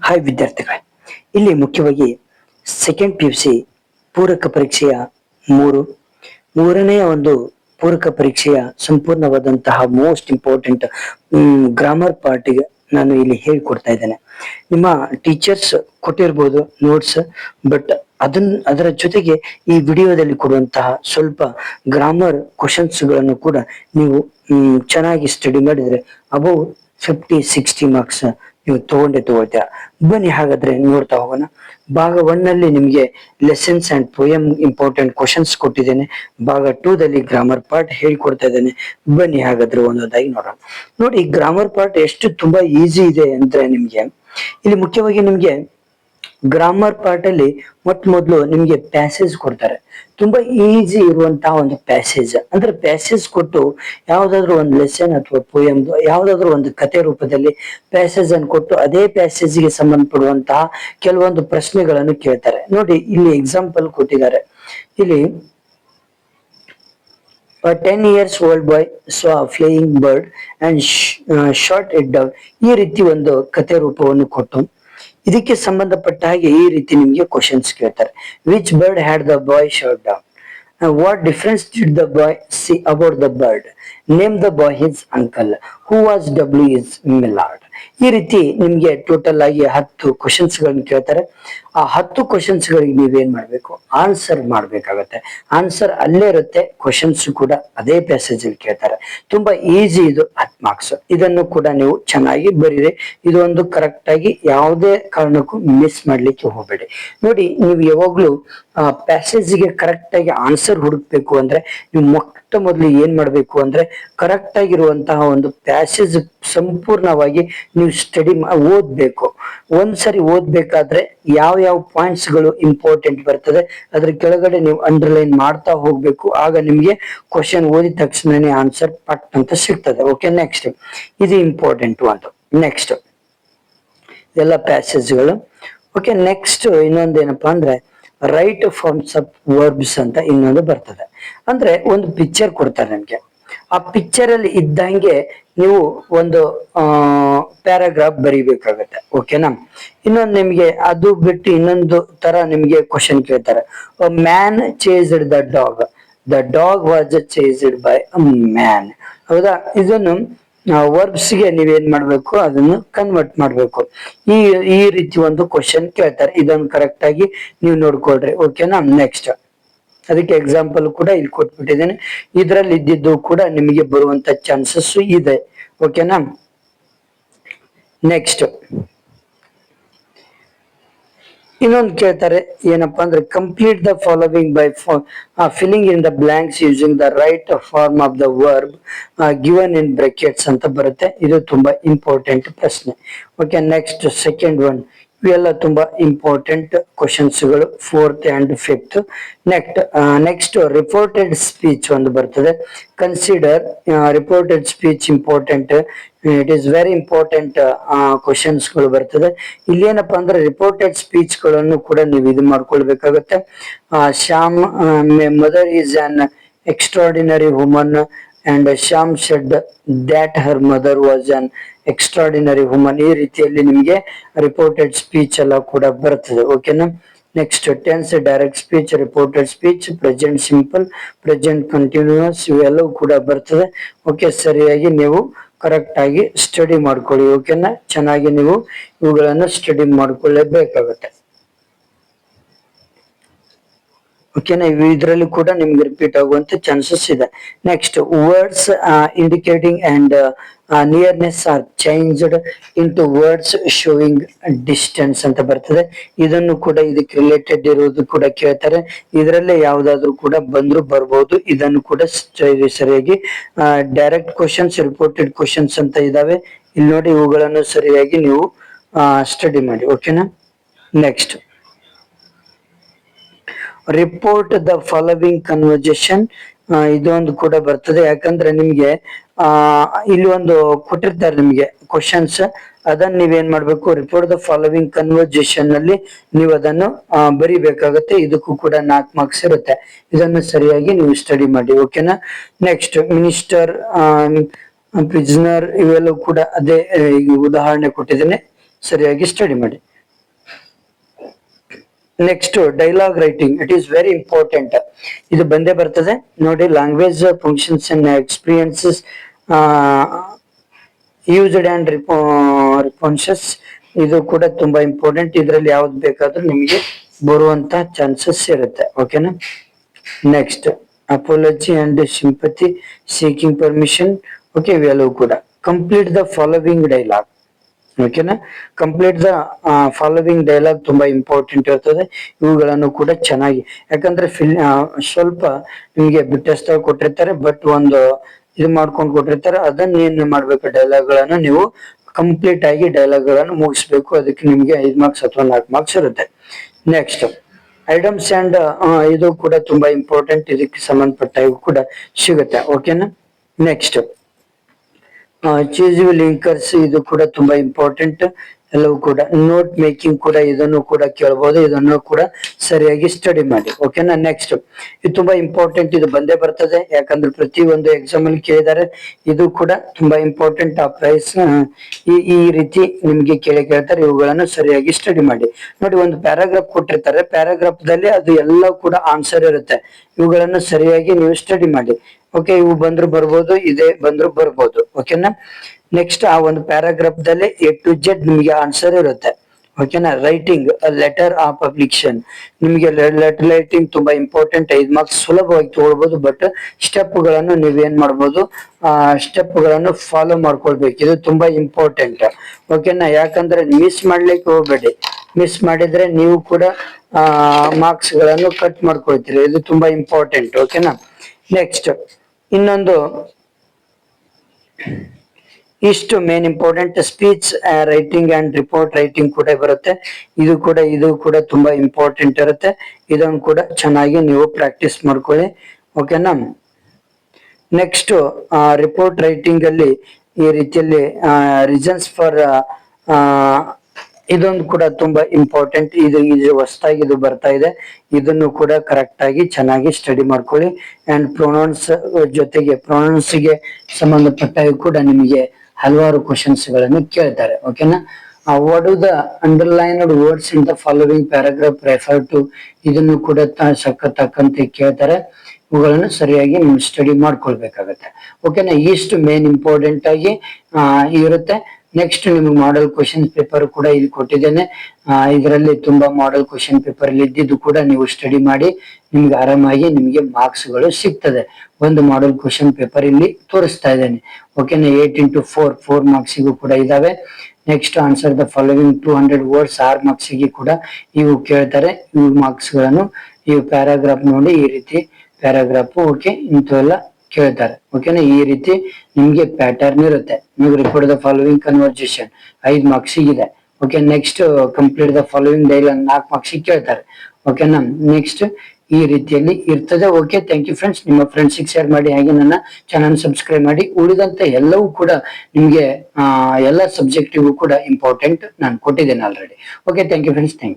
Hi ವಿದ್ಯಾರ್ಥಿಗಳೇ, ಇಲ್ಲಿ ಮುಖ್ಯವಾಗಿ ಸೆಕೆಂಡ್ ಪಿ ಯು ಸಿ ಪೂರಕ ಪರೀಕ್ಷೆಯ ಮೂರು ಮೂರನೆಯ ಒಂದು ಪೂರಕ ಪರೀಕ್ಷೆಯ ಸಂಪೂರ್ಣವಾದಂತಹ ಮೋಸ್ಟ್ ಇಂಪಾರ್ಟೆಂಟ್ ಗ್ರಾಮರ್ ಪಾರ್ಟಿಗೆ ನಾನು ಇಲ್ಲಿ ಹೇಳ್ಕೊಡ್ತಾ ಇದ್ದೇನೆ. ನಿಮ್ಮ ಟೀಚರ್ಸ್ ಕೊಟ್ಟಿರ್ಬೋದು ನೋಟ್ಸ್ ಬಟ್ ಅದನ್, ಅದರ ಜೊತೆಗೆ ಈ ವಿಡಿಯೋದಲ್ಲಿ ಕೊಡುವಂತಹ ಸ್ವಲ್ಪ ಗ್ರಾಮರ್ ಕ್ವಶನ್ಸ್ಗಳನ್ನು ಕೂಡ ನೀವು ಚೆನ್ನಾಗಿ ಸ್ಟಡಿ ಮಾಡಿದ್ರೆ ಅಬೌವ್ ಫಿಫ್ಟಿ ಸಿಕ್ಸ್ಟಿ ಮಾರ್ಕ್ಸ್ ನೀವು ತಗೊಂಡೇ ತಗೋತೀಯ ಬನ್ನಿ ಹಾಗಾದ್ರೆ ನೋಡ್ತಾ ಹೋಗೋಣ. ಭಾಗ ಒನ್ನಲ್ಲಿ ನಿಮಗೆ lessons and poem important questions ಕೊಟ್ಟಿದ್ದೇನೆ. ಭಾಗ ಟೂ ದಲ್ಲಿ ಗ್ರಾಮರ್ ಪಾರ್ಟ್ ಹೇಳ್ಕೊಡ್ತಾ ಇದ್ದೇನೆ. ಬನ್ನಿ ಹಾಗಾದ್ರೆ ಒಂದೊಂದಾಗಿ ನೋಡೋಣ. ನೋಡಿ ಗ್ರಾಮರ್ ಪಾರ್ಟ್ ಎಷ್ಟು ತುಂಬಾ ಈಸಿ ಇದೆ ಅಂದ್ರೆ ನಿಮ್ಗೆ, ಇಲ್ಲಿ ಮುಖ್ಯವಾಗಿ ನಿಮ್ಗೆ ಗ್ರಾಮರ್ ಪಾರ್ಟ್ ಅಲ್ಲಿ ಮೊಟ್ಟ ಮೊದಲು ನಿಮ್ಗೆ ಪ್ಯಾಸೇಜ್ ಕೊಡ್ತಾರೆ. ತುಂಬಾ ಈಸಿ ಇರುವಂತಹ ಒಂದು ಪ್ಯಾಸೇಜ್ ಅಂದ್ರೆ ಪ್ಯಾಸೇಜ್ ಕೊಟ್ಟು ಯಾವ್ದಾದ್ರು ಒಂದು ಲೆಸನ್ ಅಥವಾ ಪೋಯಮ್ ಯಾವ್ದಾದ್ರು ಒಂದು ಕತೆ ರೂಪದಲ್ಲಿ ಪ್ಯಾಸೇಜ್ ಅನ್ನು ಕೊಟ್ಟು ಅದೇ ಪ್ಯಾಸೇಜ್ಗೆ ಸಂಬಂಧಪಡುವಂತಹ ಕೆಲವೊಂದು ಪ್ರಶ್ನೆಗಳನ್ನು ಕೇಳ್ತಾರೆ. ನೋಡಿ ಇಲ್ಲಿ ಎಕ್ಸಾಂಪಲ್ ಕೊಟ್ಟಿದ್ದಾರೆ. ಇಲ್ಲಿ A 10 years old boy saw a flying bird and sh- uh, shot it down. ಈ ರೀತಿ ಒಂದು ಕತೆ ರೂಪವನ್ನು ಕೊಟ್ಟು ಇದಕ್ಕೆ ಸಂಬಂಧಪಟ್ಟ ಹಾಗೆ ಈ ರೀತಿ ನಿಮ್ಗೆ ಕ್ವಶನ್ಸ್ ಕೇಳ್ತಾರೆ. Which bird had the boy shot down what difference did the boy see about the bird name the boy his uncle who was W is milord ಈ ರೀತಿ ನಿಮ್ಗೆ ಟೋಟಲ್ ಆಗಿ ಹತ್ತು ಕ್ವಶನ್ಸ್ ಗಳನ್ನ ಕೇಳ್ತಾರೆ. ಆ ಹತ್ತು ಕ್ವಶನ್ಸ್ ಗಳಿಗೆ ನೀವೇನ್ ಮಾಡ್ಬೇಕು? ಆನ್ಸರ್ ಮಾಡ್ಬೇಕಾಗತ್ತೆ. ಆನ್ಸರ್ ಅಲ್ಲೇ ಇರುತ್ತೆ. ಕ್ವಶನ್ಸ್ ಕೂಡ ಅದೇ ಪ್ಯಾಸೇಜ್ ಅಲ್ಲಿ ಕೇಳ್ತಾರೆ. ತುಂಬಾ ಈಸಿ ಇದು ಹತ್ತು ಮಾರ್ಕ್ಸ್ ಇದನ್ನು ಕೂಡ ನೀವು ಚೆನ್ನಾಗಿ ಬರೀರಿ. ಇದೊಂದು ಕರೆಕ್ಟ್ ಆಗಿ ಯಾವುದೇ ಕಾರಣಕ್ಕೂ ಮಿಸ್ ಮಾಡ್ಲಿಕ್ಕೆ ಹೋಗಬೇಡಿ. ನೋಡಿ, ನೀವು ಯಾವಾಗ್ಲೂ ಆ ಪ್ಯಾಸೇಜ್ಗೆ ಕರೆಕ್ಟ್ ಆಗಿ ಆನ್ಸರ್ ಹುಡುಕ್ಬೇಕು ಅಂದ್ರೆ ನೀವು ಮೊಟ್ಟ ಮೊದಲು ಏನ್ ಮಾಡ್ಬೇಕು ಅಂದ್ರೆ ಕರೆಕ್ಟ್ ಆಗಿರುವಂತಹ ಒಂದು ಪ್ಯಾಸೇಜ್ ಸಂಪೂರ್ಣವಾಗಿ ನೀವು ಸ್ಟಡಿ ಓದ್ಬೇಕು. ಒಂದ್ಸರಿ ಓದ್ಬೇಕಾದ್ರೆ ಯಾವ ಯಾವ ಪಾಯಿಂಟ್ಸ್ಗಳು ಇಂಪಾರ್ಟೆಂಟ್ ಬರ್ತದೆ, ಅದ್ರ ಕೆಳಗಡೆ ನೀವು ಅಂಡರ್ಲೈನ್ ಮಾಡ್ತಾ ಹೋಗ್ಬೇಕು. ಆಗ ನಿಮ್ಗೆ ಕ್ವಶನ್ ಓದಿದ ತಕ್ಷಣನೇ ಆನ್ಸರ್ ಪಟ್ ಅಂತ ಸಿಗ್ತದೆ. ಓಕೆ ನೆಕ್ಸ್ಟ್ ಇದು ಇಂಪಾರ್ಟೆಂಟ್ ಒಂದು ನೆಕ್ಸ್ಟ್ ಇದೆಲ್ಲ ಪ್ಯಾಸೇಜ್ಗಳು ಓಕೆ ನೆಕ್ಸ್ಟ್ ಇನ್ನೊಂದೇನಪ್ಪಾ ಅಂದ್ರೆ ರೈಟ್ ಫಾರ್ಮ್ಸ್ ಆಫ್ ವರ್ಬ್ಸ್ ಅಂತ ಇನ್ನೊಂದು ಬರ್ತದೆ. ಅಂದ್ರೆ ಒಂದು ಪಿಕ್ಚರ್ ಕೊಡ್ತಾರೆ ನಿಮ್ಗೆ. ಆ ಪಿಕ್ಚರ್ ಅಲ್ಲಿ ಇದ್ದಂಗೆ ನೀವು ಒಂದು ಪ್ಯಾರಾಗ್ರಾಫ್ ಬರಿಬೇಕಾಗತ್ತೆ. ಓಕೆನಾ ಇನ್ನೊಂದು ನಿಮ್ಗೆ ಅದು ಬಿಟ್ಟು ಇನ್ನೊಂದು ತರ ನಿಮ್ಗೆ ಕ್ವಶನ್ ಕೇಳ್ತಾರೆ. Man chased the dog the dog was chased by a man ಹೌದಾ? ಇದನ್ನು ವರ್ಬ್ಸ್ಗೆ ನೀವೇನ್ ಮಾಡ್ಬೇಕು? ಅದನ್ನು ಕನ್ವರ್ಟ್ ಮಾಡ್ಬೇಕು. ಈ ಈ ರೀತಿ ಒಂದು ಕ್ವಶನ್ ಕೇಳ್ತಾರೆ. ಇದನ್ನು ಕರೆಕ್ಟ್ ಆಗಿ ನೀವು ನೋಡ್ಕೊಳ್ರಿ. ಓಕೆನಾ ನೆಕ್ಸ್ಟ್ ಅದಕ್ಕೆ ಎಕ್ಸಾಂಪಲ್ ಕೂಡ ಇಲ್ಲಿ ಕೊಟ್ಬಿಟ್ಟಿದ್ದೇನೆ. ಇದ್ರಲ್ಲಿ ಇದ್ದಿದ್ದು ಕೂಡ ನಿಮಗೆ ಬರುವಂತ ಚಾನ್ಸಸ್ ಇದೆ. ಓಕೆನಾ ನೆಕ್ಸ್ಟ್ ಇನ್ನೊಂದು ಕೇಳ್ತಾರೆ, ಏನಪ್ಪಾ ಅಂದ್ರೆ complete the following by filling in the blanks using the right form of the verb given in brackets ಅಂತ ಬರುತ್ತೆ. ಇದು ತುಂಬಾ ಇಂಪಾರ್ಟೆಂಟ್ ಪ್ರಶ್ನೆ. ಓಕೆ ನೆಕ್ಸ್ಟ್ ಸೆಕೆಂಡ್ ಒನ್ ಇವೆಲ್ಲ ತುಂಬಾ ಇಂಪಾರ್ಟೆಂಟ್ಗಳು fourth and fifth next next reported speech ಒಂದು ಬರ್ತದೆ. Consider reported speech important it is very ಇಂಪಾರ್ಟೆಂಟ್ಗಳು ಬರ್ತದೆ. ಇಲ್ಲಿ ಏನಪ್ಪಾ ಅಂದ್ರೆ ರಿಪೋರ್ಟೆಡ್ ಸ್ಪೀಚ್ಗಳನ್ನು ಕೂಡ ನೀವು ಇದು ಮಾಡ್ಕೊಳ್ಬೇಕಾಗತ್ತೆ. Shyam mother is an extraordinary woman and Shyam said that her mother was an extraordinary woman ಈ ರೀತಿಯಲ್ಲಿ ನಿಮಗೆ ರಿಪೋರ್ಟೆಡ್ ಸ್ಪೀಚ್ ಎಲ್ಲ ಕೂಡ ಬರ್ತದೆ ಓಕೆನಾ next tense direct speech reported speech present simple present continuous ಇವೆಲ್ಲವೂ ಕೂಡ ಬರ್ತದೆ. ಓಕೆ ಸರಿಯಾಗಿ ನೀವು ಕರೆಕ್ಟ್ ಆಗಿ ಸ್ಟಡಿ ಮಾಡ್ಕೊಳ್ಳಿ ಓಕೆನಾ ಚೆನ್ನಾಗಿ ನೀವು ಇವುಗಳನ್ನು ಸ್ಟಡಿ ಮಾಡ್ಕೊಳ್ಳೇಬೇಕಾಗುತ್ತೆ. ಓಕೆನಾ ಇದರಲ್ಲಿ ಕೂಡ ನಿಮ್ಗೆ ರಿಪೀಟ್ ಆಗುವಂತ ಚಾನ್ಸಸ್ ಇದೆ. Next words indicating and nearness are changed into words showing distance ಅಂತ ಬರ್ತದೆ. ಇದನ್ನು ಕೂಡ ಇದಕ್ಕೆ ರಿಲೇಟೆಡ್ ಇರೋದು ಕೂಡ ಕೇಳ್ತಾರೆ. ಇದರಲ್ಲೇ ಯಾವ್ದಾದ್ರು ಕೂಡ ಬಂದ್ರು ಬರ್ಬೋದು. ಇದನ್ನು ಕೂಡ ಸರಿಯಾಗಿ ಡೈರೆಕ್ಟ್ ಕ್ವಶನ್ಸ್ ರಿಪೋರ್ಟೆಡ್ ಕ್ವಶನ್ಸ್ ಅಂತ ಇದಾವೆ. ಇಲ್ಲಿ ನೋಡಿ ಇವುಗಳನ್ನು ಸರಿಯಾಗಿ ನೀವು ಸ್ಟಡಿ ಮಾಡಿ. ಓಕೆನಾ next report the following conversation ಇದೊಂದು ಕೂಡ ಬರ್ತದೆ. ಯಾಕಂದ್ರೆ ನಿಮ್ಗೆ, ಆ, ಇಲ್ಲಿ ಒಂದು ಕೊಟ್ಟಿರ್ತಾರೆ ನಿಮ್ಗೆ ಕ್ವಶನ್ಸ್ ಅದನ್ನ ನೀವೇನ್ ಮಾಡ್ಬೇಕು? ರಿಪೋರ್ಟ್ ದ ಫಾಲೋವಿಂಗ್ ಕನ್ವರ್ಜೇಷನ್ನಲ್ಲಿ ನೀವು ಅದನ್ನು ಬರಿಬೇಕಾಗತ್ತೆ. ಇದಕ್ಕೂ ಕೂಡ ನಾಲ್ಕು ಮಾರ್ಕ್ಸ್ ಇರುತ್ತೆ. ಇದನ್ನು ಸರಿಯಾಗಿ ನೀವು ಸ್ಟಡಿ ಮಾಡಿ ಓಕೆನಾ ನೆಕ್ಸ್ಟ್ ಮಿನಿಸ್ಟರ್ ಪ್ರಿಜ್ನರ್ ಇವೆಲ್ಲವೂ ಕೂಡ ಅದೇ ಉದಾಹರಣೆ ಕೊಟ್ಟಿದ್ದೇನೆ. ಸರಿಯಾಗಿ ಸ್ಟಡಿ ಮಾಡಿ. Next dialogue writing it is very important ಇದು ಬಂದೇ ಬರ್ತದೆ. ನೋಡಿ language functions and experiences used and responses ಇದು ಕೂಡ ತುಂಬಾ ಇಂಪಾರ್ಟೆಂಟ್ ಇದರಲ್ಲಿ ಯಾವ್ದು ಬೇಕಾದ್ರೂ ನಿಮಗೆ ಬರುವಂತ ಚಾನ್ಸಸ್ ಇರುತ್ತೆ. ಓಕೆನಾ next apology and sympathy seeking permission okay ಇವೆಲ್ಲವೂ ಕೂಡ. ಕಂಪ್ಲೀಟ್ ದ ಫಾಲೋವಿಂಗ್ ಡೈಲಾಗ್ ಓಕೆನಾ ಕಂಪ್ಲೀಟ್ ದ ಫಾಲೋವಿಂಗ್ ಡೈಲಾಗ್ ತುಂಬಾ ಇಂಪಾರ್ಟೆಂಟ್ ಇರ್ತದೆ. ಇವುಗಳನ್ನು ಕೂಡ ಚೆನ್ನಾಗಿ. ಯಾಕಂದ್ರೆ ಫಿಲ್ ಸ್ವಲ್ಪ ನಿಮಗೆ ಬಿಟ್ಟಸ್ತ ಕೊಟ್ಟಿರ್ತಾರೆ ಬಟ್ ಒಂದು ಇದು ಮಾಡ್ಕೊಂಡು ಕೊಟ್ಟಿರ್ತಾರೆ. ಅದನ್ನ ಏನ್ ಮಾಡ್ಬೇಕು? ಡೈಲಾಗ್ಗಳನ್ನು ನೀವು ಕಂಪ್ಲೀಟ್ ಆಗಿ ಡೈಲಾಗ್ಗಳನ್ನು ಮುಗಿಸ್ಬೇಕು. ಅದಕ್ಕೆ ನಿಮ್ಗೆ ಐದ್ ಮಾರ್ಕ್ಸ್ ಅಥವಾ ನಾಲ್ಕು ಮಾರ್ಕ್ಸ್ ಇರುತ್ತೆ. ನೆಕ್ಸ್ಟ್ ಐಟಮ್ಸ್ ಅಂಡ್ ಇದು ಕೂಡ ತುಂಬಾ ಇಂಪಾರ್ಟೆಂಟ್ ಇದಕ್ಕೆ ಸಂಬಂಧಪಟ್ಟ ಕೂಡ ಸಿಗುತ್ತೆ. ಓಕೆನಾ ನೆಕ್ಸ್ಟ್ ಚೀಸ್ ಲಿಂಕರ್ಸ್ ಇದು ಕೂಡ ತುಂಬಾ ಇಂಪಾರ್ಟೆಂಟ್ ಎಲ್ಲವೂ ಕೂಡ ನೋಟ್ ಮೇಕಿಂಗ್ ಕೂಡ ಇದನ್ನು ಕೂಡ ಕೇಳಬಹುದು ಇದನ್ನು ಕೂಡ ಸರಿಯಾಗಿ ಸ್ಟಡಿ ಮಾಡಿ. ಓಕೆನಾ ನೆಕ್ಸ್ಟ್ ಇದು ತುಂಬಾ ಇಂಪಾರ್ಟೆಂಟ್ ಇದು ಬಂದೇ ಬರ್ತದೆ. ಯಾಕಂದ್ರೆ ಪ್ರತಿ ಒಂದು ಎಕ್ಸಾಮ್ ಅಲ್ಲಿ ಕೇಳಿದ್ದಾರೆ. ಇದು ಕೂಡ ತುಂಬಾ ಇಂಪಾರ್ಟೆಂಟ್ ಆ ಪ್ರೈಸ್ ಈ ಈ ರೀತಿ ನಿಮ್ಗೆ ಕೇಳಿ ಕೇಳ್ತಾರೆ, ಇವುಗಳನ್ನು ಸರಿಯಾಗಿ ಸ್ಟಡಿ ಮಾಡಿ. ನೋಡಿ, ಒಂದು ಪ್ಯಾರಾಗ್ರಾಫ್ ಕೊಟ್ಟಿರ್ತಾರೆ. ಪ್ಯಾರಾಗ್ರಾಫ್ ದಲ್ಲಿ ಅದು ಎಲ್ಲ ಕೂಡ ಆನ್ಸರ್ ಇರುತ್ತೆ. ಇವುಗಳನ್ನು ಸರಿಯಾಗಿ ನೀವು ಸ್ಟಡಿ ಮಾಡಿ. ಓಕೆ ಇವು ಬಂದ್ರು ಬರ್ಬೋದು, ಇದೇ ಬಂದ್ರು ಬರ್ಬೋದು. ಓಕೆನಾ ನೆಕ್ಸ್ಟ್ ಆ ಒಂದು ಪ್ಯಾರಾಗ್ರಾಫ್ ದಲ್ಲಿ ಎ ಟು ಜೆಡ್ ನಿಮಗೆ ಆನ್ಸರ್ ಇರುತ್ತೆ. ಓಕೆನಾ ರೈಟಿಂಗ್ ಲೆಟರ್ ಆಫ್ ಪಬ್ಲಿಕ್ಷನ್ ನಿಮಗೆ ಲೆಟರ್ ರೈಟಿಂಗ್ ತುಂಬಾ ಇಂಪಾರ್ಟೆಂಟ್ ಐದ್ ಮಾರ್ಕ್ಸ್ ಸುಲಭವಾಗಿ ತಗೊಳ್ಬಹುದು ಬಟ್ ಸ್ಟೆಪ್ಗಳನ್ನು ನೀವೇನ್ ಮಾಡ್ಬೋದು, ಆ ಸ್ಟೆಪ್ಗಳನ್ನು ಫಾಲೋ ಮಾಡ್ಕೊಳ್ಬೇಕು. ಇದು ತುಂಬಾ ಇಂಪಾರ್ಟೆಂಟ್ ಓಕೆನಾ ಯಾಕಂದ್ರೆ ಮಿಸ್ ಮಾಡ್ಲಿಕ್ಕೆ ಹೋಗ್ಬೇಡಿ. ಮಿಸ್ ಮಾಡಿದ್ರೆ ನೀವು ಕೂಡ ಮಾರ್ಕ್ಸ್ಗಳನ್ನು ಕಟ್ ಮಾಡ್ಕೊಳ್ತೀರಿ. ಇದು ತುಂಬಾ ಇಂಪಾರ್ಟೆಂಟ್ ಓಕೆನಾ ನೆಕ್ಸ್ಟ್ ಇನ್ನೊಂದು, ಇಷ್ಟು main important speech writing and report writing ಕೂಡ ಬರುತ್ತೆ. ಇದು ಕೂಡ ಇದು ಕೂಡ ತುಂಬಾ ಇಂಪಾರ್ಟೆಂಟ್ ಇರುತ್ತೆ. ಇದನ್ನು ಕೂಡ ಚೆನ್ನಾಗಿ ನೀವು ಪ್ರಾಕ್ಟೀಸ್ ಮಾಡ್ಕೊಳ್ಳಿ. ಓಕೆನಾ ನೆಕ್ಸ್ಟ್ ರಿಪೋರ್ಟ್ ರೈಟಿಂಗ್ ಅಲ್ಲಿ ಈ ರೀತಿಯಲ್ಲಿ ರೀಸನ್ಸ್ ಫಾರ್ ಇದೊಂದು ಕೂಡ ತುಂಬಾ ಇಂಪಾರ್ಟೆಂಟ್ ಇದು ಇದು ಹೊಸದಾಗಿ ಇದು ಬರ್ತಾ ಇದೆ. ಇದನ್ನು ಕೂಡ ಕರೆಕ್ಟ್ ಆಗಿ ಚೆನ್ನಾಗಿ ಸ್ಟಡಿ ಮಾಡ್ಕೊಳ್ಳಿ. ಅಂಡ್ ಪ್ರೊನೌನ್ಸ್ ಜೊತೆಗೆ ಪ್ರೊನೌನ್ಸ್ಗೆ ಸಂಬಂಧಪಟ್ಟ ಕೂಡ ನಿಮಗೆ ಹಲವಾರು ಕ್ವಶನ್ಸ್ಗಳನ್ನು ಕೇಳ್ತಾರೆ ಓಕೆನಾ what the underlined words in the following paragraph refer to ಇದನ್ನು ಕೂಡ ತಕ್ಕಂತೆ ಕೇಳ್ತಾರೆ. ಇವುಗಳನ್ನು ಸರಿಯಾಗಿ ನೀವು ಸ್ಟಡಿ ಮಾಡ್ಕೊಳ್ಬೇಕಾಗತ್ತೆ ಓಕೆನಾ ಇಷ್ಟು ಮೇನ್ ಇಂಪಾರ್ಟೆಂಟ್ ಆಗಿ ಇರುತ್ತೆ. ನೆಕ್ಸ್ಟ್ ನಿಮ್ಗೆ ಮಾಡೆಲ್ ಕ್ವಶನ್ ಪೇಪರ್ ಕೂಡ ಇಲ್ಲಿ ಕೊಟ್ಟಿದ್ದೇನೆ. ಇದರಲ್ಲಿ ತುಂಬಾ ಮಾಡೆಲ್ ಕ್ವಶನ್ ಪೇಪರ್ ಅಲ್ಲಿ ಇದ್ದಿದ್ದು ಕೂಡ ನೀವು ಸ್ಟಡಿ ಮಾಡಿ, ನಿಮ್ಗೆ ಆರಾಮಾಗಿ ನಿಮಗೆ ಮಾರ್ಕ್ಸ್ಗಳು ಸಿಗ್ತದೆ. ಒಂದು ಮಾಡೆಲ್ ಕ್ವಶನ್ ಪೇಪರ್ ಇಲ್ಲಿ ತೋರಿಸ್ತಾ ಇದ್ದೇನೆ. ಓಕೆನಾ ಏಟ್ ಇಂಟು ಫೋರ್ ಫೋರ್ ಮಾರ್ಕ್ಸಿಗೂ ಕೂಡ ಇದಾವೆ. Next answer the following two hundred words are ಮಾರ್ಕ್ಸಿಗೆ ಕೂಡ ಇವು ಕೇಳ್ತಾರೆ. ಇವು ಮಾರ್ಕ್ಸ್ಗಳನ್ನು ಇವು ಪ್ಯಾರಾಗ್ರಾಫ್ ನೋಡಿ ಈ ರೀತಿ ಪ್ಯಾರಾಗ್ರಾಫ್ ಓಕೆ ಇಂಥವೆಲ್ಲ ಕೇಳ್ತಾರೆ. ಓಕೆನಾ ಈ ರೀತಿ ನಿಮ್ಗೆ ಪ್ಯಾಟರ್ನ್ ಇರುತ್ತೆ. ನೀವು ರಿಪೋರ್ಟ್ ದ ಫಾಲೋವಿಂಗ್ ಕನ್ವರ್ಜೇಷನ್ ಐದ್ ಮಾರ್ಕ್ಸ್ ಇದೆ okay next complete the following dialogue ನಾಲ್ಕು ಮಾರ್ಕ್ಸ್ ಕೇಳ್ತಾರೆ. ಓಕೆನಾ ನೆಕ್ಸ್ಟ್ ಈ ರೀತಿಯಲ್ಲಿ ಇರ್ತದೆ. ಓಕೆ ಥ್ಯಾಂಕ್ ಯು ಫ್ರೆಂಡ್ಸ್ ನಿಮ್ಮ ಫ್ರೆಂಡ್ಸಿಗೆ ಶೇರ್ ಮಾಡಿ, ಹಾಗೆ ನನ್ನ ಚಾನಲ್ ಸಬ್ಸ್ಕ್ರೈಬ್ ಮಾಡಿ. ಉಳಿದಂತ ಎಲ್ಲವೂ ಕೂಡ ನಿಮಗೆ ಎಲ್ಲ ಸಬ್ಜೆಕ್ಟಿಗೂ ಕೂಡ ಇಂಪಾರ್ಟೆಂಟ್ ನಾನು ಕೊಟ್ಟಿದ್ದೇನೆ already okay thank you friends thank you